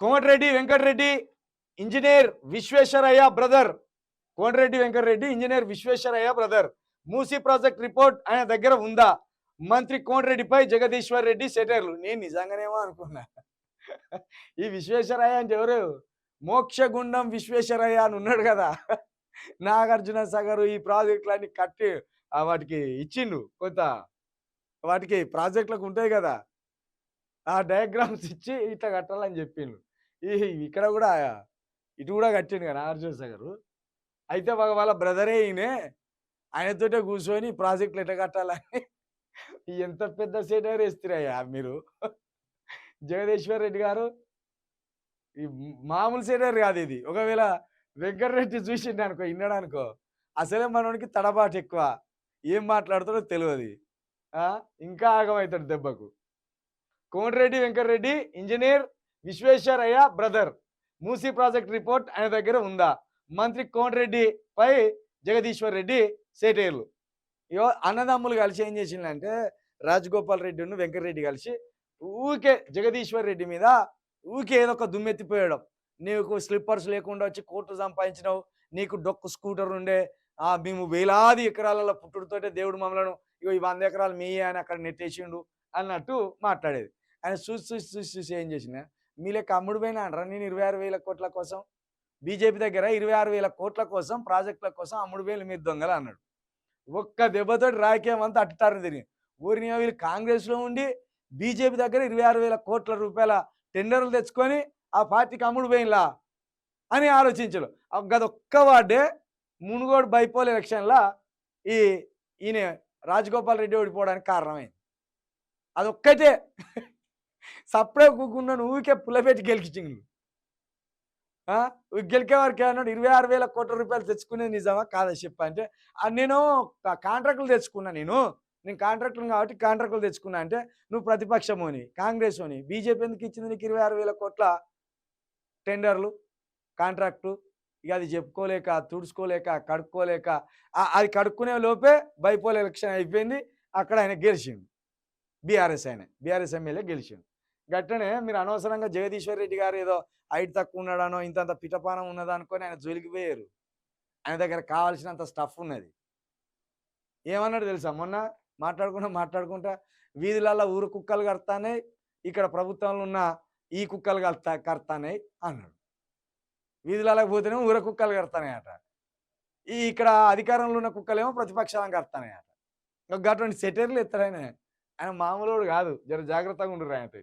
Komatireddy Venkatreddy engineer Visvesvaraya brother. Komatireddy Venkatreddy engineer Visvesvaraya brother. Musi project report ఆయన దగ్గర ఉందా? మంత్రి కోమటిరెడ్డిపై జగదీశ్వర్ రెడ్డి సెటర్లు. నేను నిజంగానేమో అనుకున్నా. ఈ విశ్వేశ్వరయ్య అంటే ఎవరు? మోక్షగుండం విశ్వేశ్వరయ్య అని ఉన్నాడు కదా. నాగార్జున సాగర్ ఈ ప్రాజెక్టులన్నీ కట్టి వాటికి ఇచ్చిండు. కొంత వాటికి ప్రాజెక్టులకు ఉంటాయి కదా. ఆ డయాగ్రామ్స్ ఇచ్చి ఇట్లా కట్టాలని చెప్పిండు. ఈ ఇక్కడ కూడా ఇటు కూడా కట్టిండు కదా నాగార్జున సాగర్. అయితే వాళ్ళ వాళ్ళ బ్రదరే ఈయనే. ఆయనతోటే కూర్చొని ప్రాజెక్టులు ఎట్లా కట్టాలని ఎంత పెద్ద సేటర్ వేస్తున్నాయ్యా మీరు. జగదీశ్వర్ రెడ్డి గారు. ఈ మామూలు సేటర్ కాదు ఇది. ఒకవేళ వెంకటరెడ్డి చూసిండు అనుకో విన్నాడు అనుకో అసలే మనోడికి తడబాటు ఎక్కువ. ఏం మాట్లాడుతాడో తెలియదు ఇంకా ఆగమవుతాడు దెబ్బకు. Komatireddy Venkatreddy engineer Visvesvaraya brother. Musi project report ఆయన దగ్గర ఉందా? మంత్రి కోమటిరెడ్డి పై జగదీశ్వర్ రెడ్డి సేటేర్లు. ఇగో అన్నదమ్ములు కలిసి ఏం చేసిందంటే రాజగోపాల్ రెడ్డిను వెంకటరెడ్డి కలిసి ఊకే జగదీశ్వర్ రెడ్డి మీద ఊకే ఏదో ఒక దుమ్మెత్తిపోయడం. నీకు స్లిప్పర్స్ లేకుండా వచ్చి కోట్లు సంపాదించినావు నీకు డొక్కు స్కూటర్ ఉండే ఆ మేము వేలాది ఎకరాలలో పుట్టుడుతోటే దేవుడు మమ్మలను ఇగో ఈ వంద ఎకరాలు మీయే అని అక్కడ నెట్టేసిండు అన్నట్టు మాట్లాడేది. ఆయన చూసి చూసి చూసి చూసి ఏం చేసిన మీ లెక్క అమ్ముడు పోయినా అంటారా? నేను ఇరవై ఆరు వేల కోట్ల కోసం బీజేపీ దగ్గర ఇరవై ఆరు వేల కోట్ల కోసం ప్రాజెక్టుల కోసం అమ్ముడు వేలు మీరు దొంగలు అన్నాడు. ఒక్క దెబ్బతోటి రాజకీయం అంతా అట్టుతారని తిరిగి ఊరిని వీళ్ళు కాంగ్రెస్లో ఉండి బీజేపీ దగ్గర ఇరవై ఆరు వేల కోట్ల రూపాయల టెండర్లు తెచ్చుకొని ఆ పార్టీకి అమ్ముడు పోయినలా అని ఆలోచించరు. గదొక్క వార్డే మునుగోడు బైపోల్ ఎలక్షన్లో ఈ ఈయన రాజగోపాల్ రెడ్డి ఓడిపోవడానికి కారణమైంది. అదొక్కటే. సప్పుడే కూకున్నాను ఊరికే పుల్లపెట్టి గెలిచిండు గెలికే వారికి అన్నాడు ఇరవై ఆరు వేల కోట్ల రూపాయలు తెచ్చుకునేది నిజమా? కాదా చెప్ప అంటే నేను కాంట్రాక్టులు తెచ్చుకున్నా నేను. నేను కాంట్రాక్టులు కాబట్టి కాంట్రాక్టులు తెచ్చుకున్నా అంటే నువ్వు ప్రతిపక్షమోని కాంగ్రెస్ అని బీజేపీ ఎందుకు ఇచ్చింది నీకు ఇరవై ఆరు వేల కోట్ల టెండర్లు కాంట్రాక్టు? ఇక అది చెప్పుకోలేక తుడుచుకోలేక కడుక్కోలేక అది కడుక్కునే లోపే బైపోల్ ఎలక్షన్ అయిపోయింది. అక్కడ ఆయన గెలిచిండు. బీఆర్ఎస్ ఆయన. బీఆర్ఎస్ ఎమ్మెల్యే గెలిచిండు. గట్టనే మీరు అనవసరంగా జగదీశ్వర్ రెడ్డి గారు ఏదో హైట్ తక్కువ ఉన్నాడనో ఇంతంత పిటపానం ఉన్నదా అనుకొని ఆయన జోలికి పోయారు. ఆయన దగ్గర కావాల్సినంత స్టఫ్ ఉన్నది. ఏమన్నాడు తెలుసా? మొన్న మాట్లాడుకుంటా మాట్లాడుకుంటా వీధులలో ఊరు కుక్కలు కడతానే ఇక్కడ ప్రభుత్వంలో ఉన్న ఈ కుక్కలు కడతా కడతానే అన్నాడు. వీధులలోకి పోతేనే ఊర కుక్కలు కడతానయట ఈ ఇక్కడ అధికారంలో ఉన్న కుక్కలేమో ప్రతిపక్షాలను కడతానయట అటువంటి సెటర్లు ఎత్తాడు ఆయన. ఆయన మామూలు కాదు. జర జాగ్రత్తగా ఉండరు ఆయనతో